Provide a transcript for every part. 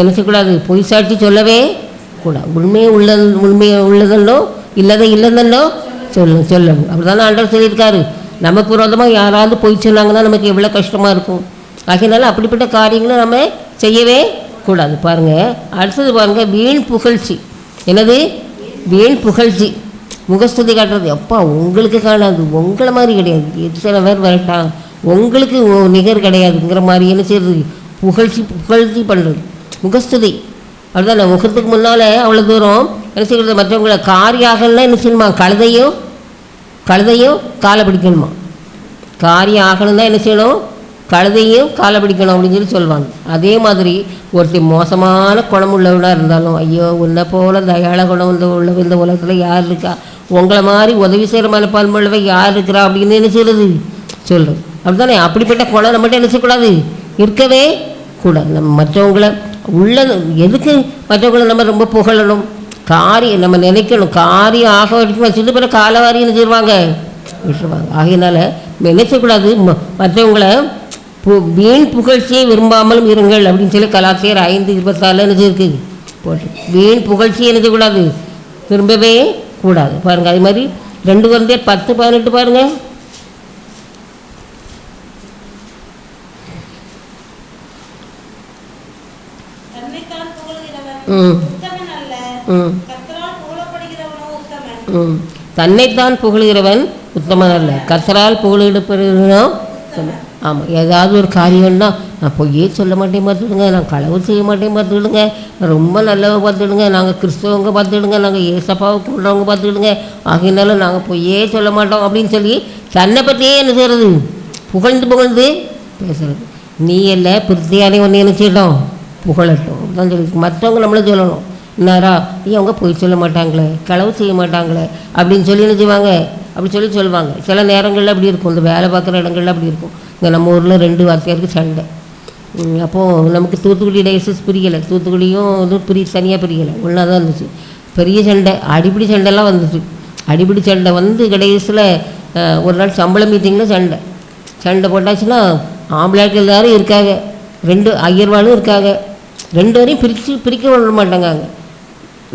நினைச்சக்கூடாது பொய் சாட்சி சொல்லவே கூடாது உண்மையை உள்ள உண்மையை உள்ளதல்லோ இல்லதை இல்லதல்லோ சொல்ல சொல்லணும் அப்படி தானே ஆண்டவர் சொல்லியிருக்காரு. நமக்கு விரோதமாக யாராவது பொய் சொன்னாங்கன்னா நமக்கு எவ்வளோ கஷ்டமாக இருக்கும். ஆகையினால அப்படிப்பட்ட காரியங்களை நம்ம செய்யவே கூடாது. பாருங்கள் அடுத்தது பாருங்கள் வீண் புகழ்ச்சி. என்னது? வீண் புகழ்ச்சி. முகஸ்துதி காட்டுறது. அப்பா உங்களுக்கு காணாது. உங்களை மாதிரி கிடையாது. எது சில பேர் வரட்டான் உங்களுக்கு நிகர் கிடையாதுங்கிற மாதிரி என்ன செய்யறது? புகழ்ச்சி புகழ்ச்சி பண்ணுறது முகஸ்துதி அப்படிதான் முகத்துக்கு முன்னால் அவ்வளோ தூரம். என்ன செய்யறது மற்றவங்களை காரியாகலாம் என்ன செய்யணுமா கழுதையும் கழுதையும் காலை பிடிக்கணுமா? காரியம் ஆகணும் தான் என்ன செய்யணும்? கழுதையும் காலை பிடிக்கணும் அப்படின்னு சொல்லி சொல்லுவாங்க. அதே மாதிரி ஒருத்தர் மோசமான குணம் உள்ளவனாக இருந்தாலும் ஐயோ உன்னை போல தயாள குணம் இந்த உள்ள இந்த உலகத்தில் யார் இருக்கா? உங்களை மாதிரி உதவி செய்கிற மனப்பான்மை உள்ளவ யார் இருக்கிறா? அப்படின்னு என்ன செய்யறது சொல்லுது அப்படிதானே அப்படிப்பட்ட குணம் நம்மகிட்ட என்ன செய்யக்கூடாது? இருக்கவே கூடாது. நம்ம மற்றவங்கள உள்ளது எதுக்கு மற்றவங்களை நம்ம ரொம்ப புகழணும்? காரியம் நம்ம நினைக்கணும். காரியம் ஆக வரைக்கும் வச்சுட்டு பிறகு காலவாரி என்ன செய்வாங்க விட்டுருவாங்க. ஆகையினால நினைச்சக்கூடாது ம- மற்றவங்கள பு வீண் புகழ்ச்சியை விரும்பாமலும் இருங்கள் அப்படின்னு சொல்லி கலாச்சார ஐந்து இருபத்தாலு என்ன போட்டு. வீண் புகழ்ச்சியை என்ன திரும்பவே கூடாது. பாருங்கள் அதே மாதிரி ரெண்டு குழந்தைய பத்து பதினெட்டு பாருங்கள் தன்னைத்தான் புகழ்கிறவன் உத்தமன் அல்ல. புகழிடப்படுகிறவனோ உத்தமன். ஆமாம் ஏதாவது ஒரு காரியம்னா நான் பொய்யே சொல்ல மாட்டேன் பார்த்துடுங்க நான் களவு செய்ய மாட்டேன் பார்த்துடுங்க ரொம்ப நல்லவங்க பார்த்துடுங்க. நாங்கள் கிறிஸ்தவங்க பார்த்துடுங்க. நாங்கள் ஏசப்பாவை கொண்டவங்க பார்த்துடுங்க. ஆகையினால நாங்கள் பொய்யே சொல்ல மாட்டோம் அப்படின்னு சொல்லி தன்னை பற்றியே என்ன செய்கிறது புகழ்ந்து புகழ்ந்து பேசுறது. நீ இல்லை பிரித்தியானே ஒன்று என்ன செய்யட்டும்? புகழட்டும். தான் சொல்லி மற்றவங்க நம்மள சொல்லணும். என்னாரா ஏன் அவங்க பொய் சொல்ல மாட்டாங்களே களவு செய்ய மாட்டாங்களே அப்படின்னு சொல்லி என்ன செய்வாங்க? அப்படி சொல்லி சொல்லுவாங்க. சில நேரங்களில் அப்படி இருக்கும். இந்த வேலை பார்க்குற இடங்கள்ல அப்படி இருக்கும். இங்கே நம்ம ஊரில் ரெண்டு வார்த்தையாருக்கு சண்டை. அப்போது நமக்கு தூத்துக்குடி டயசஸ் பிரிக்கலை தூத்துக்குடியும் இதுவும் பிரி தனியாக பிரிக்கலை ஒன்றா தான் இருந்துச்சு. பெரிய சண்டை. அடிப்படி சண்டைலாம் வந்துச்சு. அடிப்படி சண்டை வந்து கடைசியில் ஒரு நாள் சம்பளம் மீட்டிங்கில் சண்டை. சண்டை போட்டாச்சுன்னா ஆம்பளையாட்கள் எல்லாரும் இருக்காங்க. ரெண்டு ஐயர்வாலும் இருக்காங்க. ரெண்டு வரையும் பிரித்து பிரிக்க விட மாட்டாங்க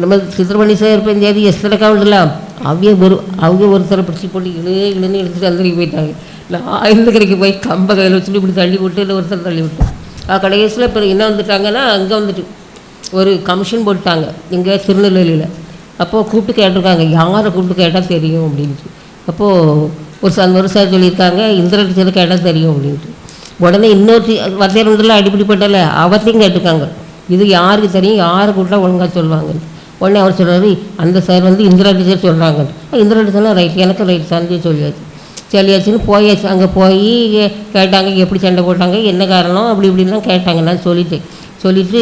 நம்ம சித்திரமணி சார் பஞ்சாயத்து எஸ்தர கவுண்டர்லாம் அவங்க ஒரு அவங்க ஒருத்தரை பிடிச்சி போட்டு இழு இழுன்னு இழுத்துட்டு அந்த போயிட்டாங்க. நான் இந்த கடைக்கு போய் கம்ப கையில் வச்சுட்டு இப்படி தள்ளி விட்டு இல்லை ஒருத்தர் தள்ளி விட்டேன் கடைசியில் இப்போ என்ன வந்துட்டாங்கன்னா அங்கே வந்துட்டு ஒரு கமிஷன் போட்டாங்க இங்கே திருநெல்வேலியில். அப்போது கூப்பிட்டு கேட்டிருக்காங்க யாரை கூப்பிட்டு கேட்டால் தெரியும் அப்படின்ட்டு. அப்போது ஒரு சார் ஒரு சார் சொல்லியிருக்காங்க இந்திர டீச்சர் கேட்டால் தெரியும் அப்படின்ட்டு. உடனே இன்னொரு வத்தையரண்டில் அடிப்படி பட்டல அவத்தையும் கேட்டிருக்காங்க. இது யாருக்கு தெரியும்? யாரை கூப்பிட்டா ஒழுங்காக சொல்லுவாங்க உடனே அவர் சொல்கிறார் அந்த சார் வந்து இந்திரா டீச்சர் சொல்கிறாங்க இந்திரா டீச்சர்லாம் ரைட் எனக்கு ரைட் சார்ந்து சொல்லியாச்சு. சொல்லியாச்சுன்னு போயாச்சு. அங்கே போய் கேட்டாங்க எப்படி சண்டை போட்டாங்க? என்ன காரணம்? அப்படி இப்படின்லாம் கேட்டாங்க. நான் சொல்லிட்டேன் சொல்லிட்டு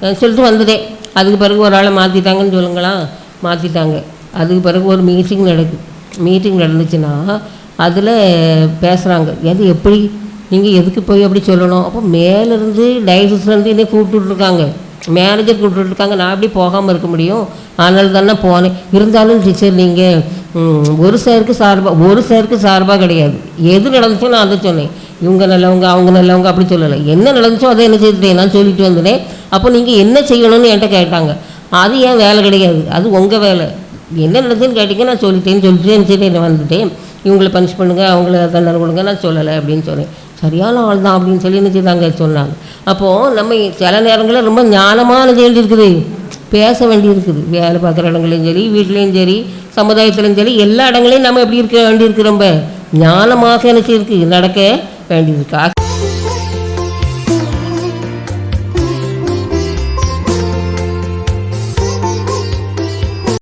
சொல்லிட்டு வந்ததே. அதுக்கு பிறகு ஒரு ஆளை மாற்றிட்டாங்கன்னு சொல்லுங்களா மாற்றிட்டாங்க அதுக்கு பிறகு ஒரு மீட்டிங் நடக்குது மீட்டிங் நடந்துச்சுன்னா அதில் பேசுகிறாங்க எது எப்படி நீங்கள் எதுக்கு போய் அப்படி சொல்லணும்? அப்போ மேலேருந்து டயசிஸ்லேருந்து என்னை கூப்பிட்டுருக்காங்க மேனேஜர் கூப்பிட்டுருக்காங்க நான் எப்படி போகாமல் இருக்க முடியும்? அதனால தானே போனேன். இருந்தாலும் டீச்சர் நீங்கள் ஒரு சாருக்கு சார்பாக ஒரு சாருக்கு சார்பாக கிடையாது. எது நடந்துச்சோ நான் அதை சொன்னேன். இவங்க நல்லவங்க அவங்க நல்லவங்க அப்படி சொல்லலை. என்ன நடந்துச்சோ அதை என்ன செய்துட்டேன்? நான் சொல்லிட்டு வந்தேன் அப்போ நீங்கள் என்ன செய்யணும்னு என்கிட்ட கேட்டாங்க. அது ஏன் வேலை கிடையாது? அது உங்கள் வேலை. என்ன நடந்ததுன்னு கேட்டீங்க நான் சொல்லிட்டேன்னு சொல்லிட்டு சரி நான் வந்துட்டேன். இவங்களை பனிஷ் பண்ணுங்கள் அவங்கள தண்டனை கொடுங்க நான் சொல்லலை அப்படின்னு சொன்னேன். சரியான ஆள் தான் அப்படின்னு சொல்லி என்ன செய்தாங்க சொன்னாங்க. அப்போது நம்ம சில நேரங்களில் ரொம்ப ஞானமானது வேண்டி இருக்குது பேச வேண்டி இருக்குது வேலை பார்க்குற இடங்களையும் சரி வீட்லேயும் சரி சமுதாயத்துலையும் சரி எல்லா இடங்களையும் நம்ம எப்படி இருக்க வேண்டியிருக்கு ரொம்ப? ஞானமாக என்ன செய்யிருக்கு? நடக்க வேண்டியிருக்கு.